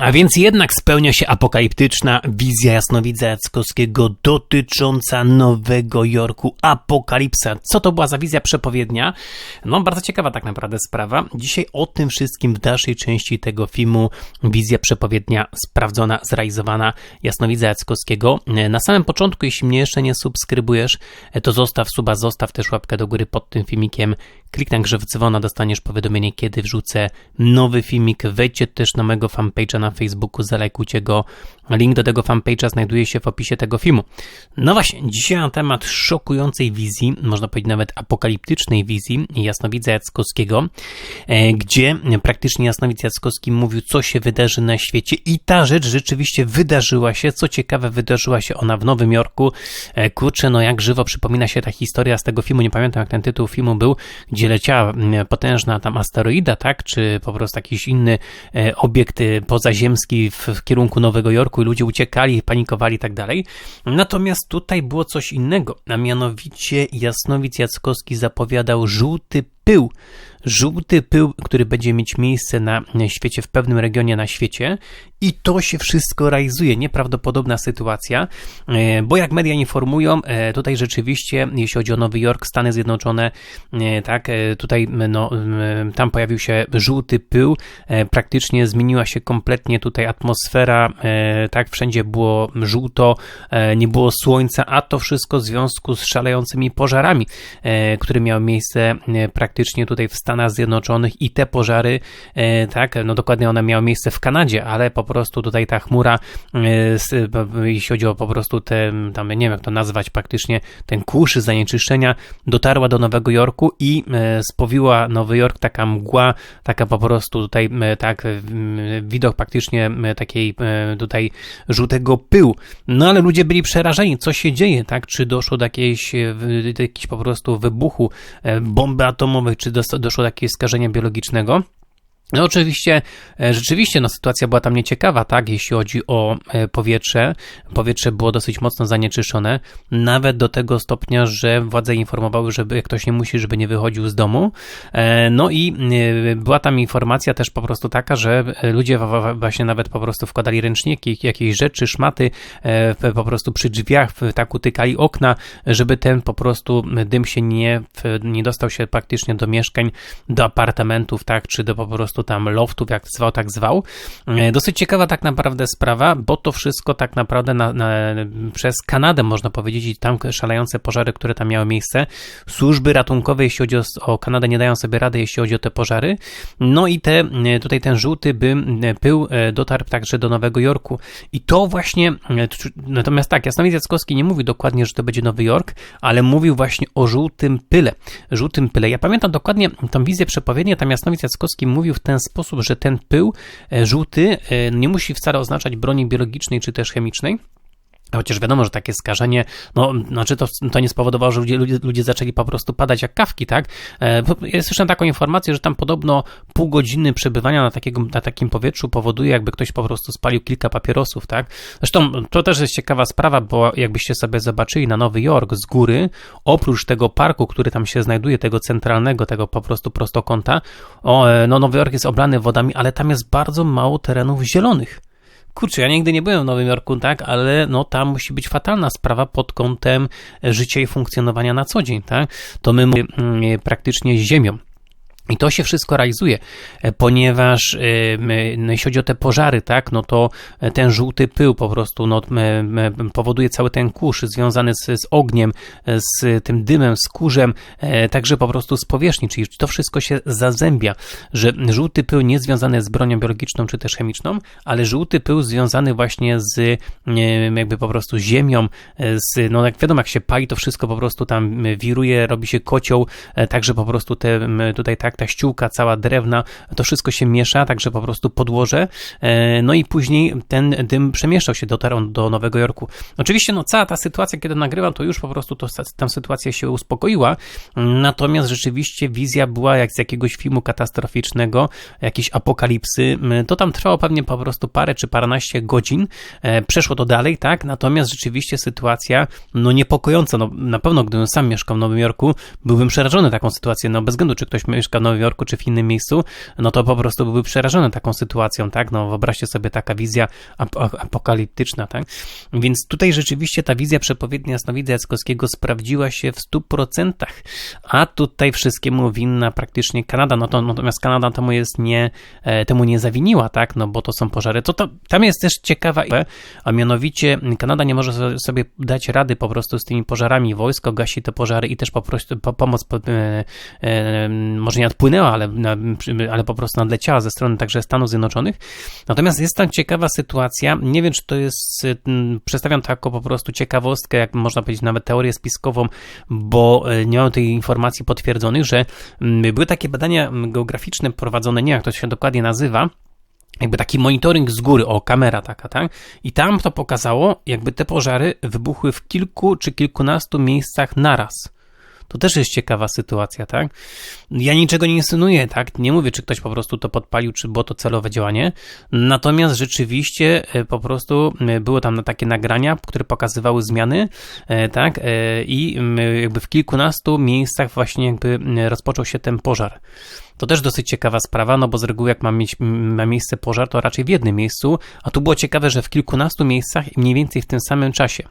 A więc jednak spełnia się apokaliptyczna wizja jasnowidza Jackowskiego dotycząca Nowego Jorku. Apokalipsa. Co to była za wizja przepowiednia? No, bardzo ciekawa tak naprawdę sprawa. Dzisiaj o tym wszystkim w dalszej części tego filmu. Wizja przepowiednia sprawdzona, zrealizowana jasnowidza Jackowskiego. Na samym początku, jeśli mnie jeszcze nie subskrybujesz, to zostaw suba, zostaw też łapkę do góry pod tym filmikiem. Kliknij grze w dzwona, dostaniesz powiadomienie, kiedy wrzucę nowy filmik. Wejdźcie też na mojego fanpage'a na Facebooku, zalajkujcie go. Link do tego fanpage'a znajduje się w opisie tego filmu. No właśnie, dzisiaj na temat szokującej wizji, można powiedzieć nawet apokaliptycznej wizji jasnowidza Jackowskiego, e, gdzie praktycznie jasnowidz Jackowski mówił, co się wydarzy na świecie i ta rzecz rzeczywiście wydarzyła się. Co ciekawe, wydarzyła się ona w Nowym Jorku. E, kurczę, no jak żywo przypomina się ta historia z tego filmu, nie pamiętam jak ten tytuł filmu był, gdzie leciała potężna tam asteroida, tak, czy po prostu jakiś inny e, obiekt pozaziemski w, w kierunku Nowego Jorku i ludzie uciekali, panikowali i tak dalej. Natomiast tutaj było coś innego, a mianowicie Jasnowic Jackowski zapowiadał żółty pył żółty pył, który będzie mieć miejsce na świecie, w pewnym regionie na świecie. I to się wszystko realizuje. Nieprawdopodobna sytuacja, e, bo jak media informują, e, tutaj rzeczywiście, jeśli chodzi o Nowy Jork, Stany Zjednoczone, e, tak, tutaj no, tam pojawił się żółty pył, praktycznie zmieniła się kompletnie tutaj atmosfera, tak, wszędzie było żółto, nie było słońca, a to wszystko w związku z szalejącymi pożarami, które miały miejsce praktycznie tutaj w Stanach Zjednoczonych i te pożary, e, tak, no dokładnie one miały miejsce w Kanadzie, ale po prostu tutaj ta chmura, e, jeśli chodzi o po prostu te, tam nie wiem jak to nazwać praktycznie, ten kurz zanieczyszczenia, dotarła do Nowego Jorku i e, spowiła Nowy Jork taka mgła, taka po prostu tutaj, tak, widok praktycznie takiej tutaj żółtego pyłu. No ale ludzie byli przerażeni, co się dzieje, tak, czy doszło do jakiejś, do jakiegoś po prostu wybuchu bomby atomowej, czy doszło jakiegoś skażenia biologicznego. No oczywiście, e, rzeczywiście no, sytuacja była tam nieciekawa, tak, jeśli chodzi o e, powietrze. Powietrze było dosyć mocno zanieczyszczone, nawet do tego stopnia, że władze informowały, żeby ktoś nie musi, żeby nie wychodził z domu. E, no i była tam informacja też po prostu taka, że ludzie właśnie nawet po prostu wkładali ręczniki, jakieś rzeczy, szmaty po prostu przy drzwiach, tak utykali okna, żeby ten po prostu dym się nie, nie dostał się praktycznie do mieszkań, do apartamentów, tak, czy do po prostu prostu tam loftów, jak zwał, tak zwał. E, dosyć ciekawa tak naprawdę sprawa, bo to wszystko tak naprawdę na, na, przez Kanadę można powiedzieć i tam szalejące pożary, które tam miały miejsce. Służby ratunkowe, jeśli chodzi o, o Kanadę, nie dają sobie rady, jeśli chodzi o te pożary. No i te, e, tutaj ten żółty by, pył e, dotarł także do Nowego Jorku. I to właśnie, natomiast tak, Jasnowic Jackowski nie mówi dokładnie, że to będzie Nowy Jork, ale mówił właśnie o żółtym pyle. Żółtym pyle. Ja pamiętam dokładnie tą wizję przepowiednia, tam Jasnowic Jackowski mówił w ten sposób, że ten pył e, żółty e, nie musi wcale oznaczać broni biologicznej czy też chemicznej, Chociaż wiadomo, że takie skażenie, no, znaczy to, to nie spowodowało, że ludzie, ludzie, ludzie zaczęli po prostu padać jak kawki, tak? E, ja słyszałem taką informację, że tam podobno pół godziny przebywania na, takiego, na takim powietrzu powoduje, jakby ktoś po prostu spalił kilka papierosów, tak? Zresztą to też jest ciekawa sprawa, bo jakbyście sobie zobaczyli na Nowy Jork z góry, oprócz tego parku, który tam się znajduje, tego centralnego, tego po prostu prostokąta, o, e, no Nowy Jork jest oblany wodami, ale tam jest bardzo mało terenów zielonych kurczę, ja nigdy nie byłem w Nowym Jorku, tak, ale no tam musi być fatalna sprawa pod kątem życia i funkcjonowania na co dzień, tak? To my praktycznie ziemią. I to się wszystko realizuje, e, ponieważ e, no, jeśli chodzi o te pożary, tak, no to e, ten żółty pył po prostu no, powoduje cały ten kurz związany z, z ogniem, z tym dymem, z kurzem, także po prostu z powierzchni, czyli to wszystko się zazębia, że żółty pył nie związany z bronią biologiczną czy też chemiczną, ale żółty pył związany właśnie z jakby po prostu ziemią, z, no jak wiadomo, jak się pali, to wszystko po prostu tam wiruje, robi się kocioł, także po prostu te tutaj tak ta ściółka cała drewna, to wszystko się miesza, także po prostu podłoże, e, no i później ten dym przemieszczał się, dotarł do Nowego Jorku. Oczywiście, no cała ta sytuacja, kiedy nagrywam, to już po prostu to, tam sytuacja się uspokoiła, natomiast rzeczywiście wizja była jak z jakiegoś filmu katastroficznego, jakiejś apokalipsy, to tam trwało pewnie po prostu parę czy paręnaście godzin, e, przeszło to dalej, tak, natomiast rzeczywiście sytuacja, no niepokojąca, no na pewno gdybym sam mieszkał w Nowym Jorku, byłbym przerażony taką sytuacją, no bez względu, czy ktoś mieszka Nowym Jorku czy w innym miejscu, no to po prostu były przerażone taką sytuacją, tak? No wyobraźcie sobie taka wizja ap apokaliptyczna, tak? Więc tutaj rzeczywiście ta wizja przepowiednia jasnowidza Jackowskiego sprawdziła się w 100%, a tutaj wszystkiemu winna praktycznie Kanada, no to natomiast Kanada temu jest nie, e, temu nie zawiniła, tak? No bo to są pożary. To, to tam jest też ciekawa, a mianowicie Kanada nie może sobie dać rady po prostu z tymi pożarami. Wojsko gasi te pożary i też po prostu po, pomoc po, e, e, może nie odpłynęła, ale, ale po prostu nadleciała ze strony także Stanów Zjednoczonych. Natomiast jest tam ciekawa sytuacja. Nie wiem, czy to jest, przedstawiam to jako po prostu ciekawostkę, jak można powiedzieć, nawet teorię spiskową, bo e, nie mam tej informacji potwierdzonych, że były takie badania geograficzne prowadzone, nie wiem jak to się dokładnie nazywa, jakby taki monitoring z góry, o kamera taka, tak? I tam to pokazało, jakby te pożary wybuchły w kilku czy kilkunastu miejscach naraz. To też jest ciekawa sytuacja, tak? Ja niczego nie insynuję, tak? Nie mówię, czy ktoś po prostu to podpalił, czy było to celowe działanie. Natomiast rzeczywiście e, po prostu e, było tam takie nagrania, które pokazywały zmiany, e, tak? I jakby w kilkunastu miejscach właśnie jakby rozpoczął się ten pożar. To też dosyć ciekawa sprawa, no bo z reguły jak ma, mieć, ma miejsce pożar, to raczej w jednym miejscu, a tu było ciekawe, że w kilkunastu miejscach i mniej więcej w tym samym czasie.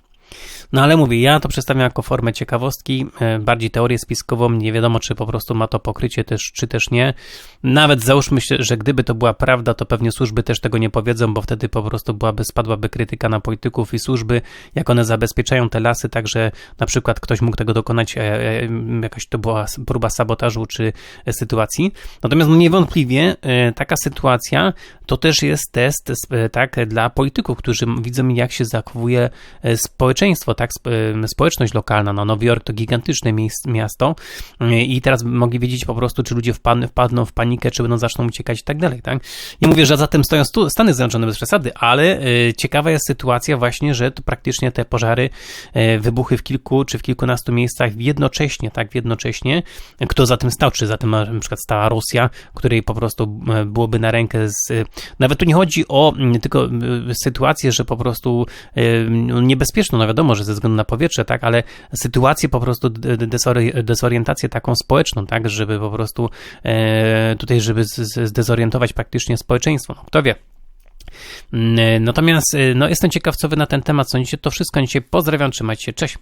No ale mówię, ja to przedstawiam jako formę ciekawostki, e, bardziej teorię spiskową, nie wiadomo czy po prostu ma to pokrycie też, czy też nie. Nawet załóżmy się, że gdyby to była prawda, to pewnie służby też tego nie powiedzą, bo wtedy po prostu byłaby, spadłaby krytyka na polityków i służby, jak one zabezpieczają te lasy, tak że na przykład ktoś mógł tego dokonać, e, e, jakaś to była próba sabotażu czy sytuacji. Natomiast no niewątpliwie taka sytuacja to też jest test tak, dla polityków, którzy widzą jak się zachowuje społeczeństwo, tak, społeczność lokalna, no Nowy Jork to gigantyczne miasto i teraz mogli wiedzieć po prostu, czy ludzie wpadną, w panikę, czy będą zaczną uciekać i tak dalej, tak. Nie mówię, że za tym stoją Stany Zjednoczone bez przesady, ale e, ciekawa jest sytuacja właśnie, że to praktycznie te pożary wybuchy w kilku czy w kilkunastu miejscach jednocześnie, tak, jednocześnie. Kto za tym stał? Czy za tym na przykład stała Rosja, której po prostu byłoby na rękę z... Nawet tu nie chodzi o tylko sytuację, że po prostu niebezpieczną, no wiadomo, że ze względu na powietrze, tak, ale sytuację po prostu dezorientację taką społeczną, tak, żeby po prostu e, tutaj, żeby zdezorientować praktycznie społeczeństwo. No, kto wie. Mm, e, natomiast no, jestem ciekaw, co wy na ten temat sądzicie. To wszystko dzisiaj pozdrawiam, trzymajcie się, cześć.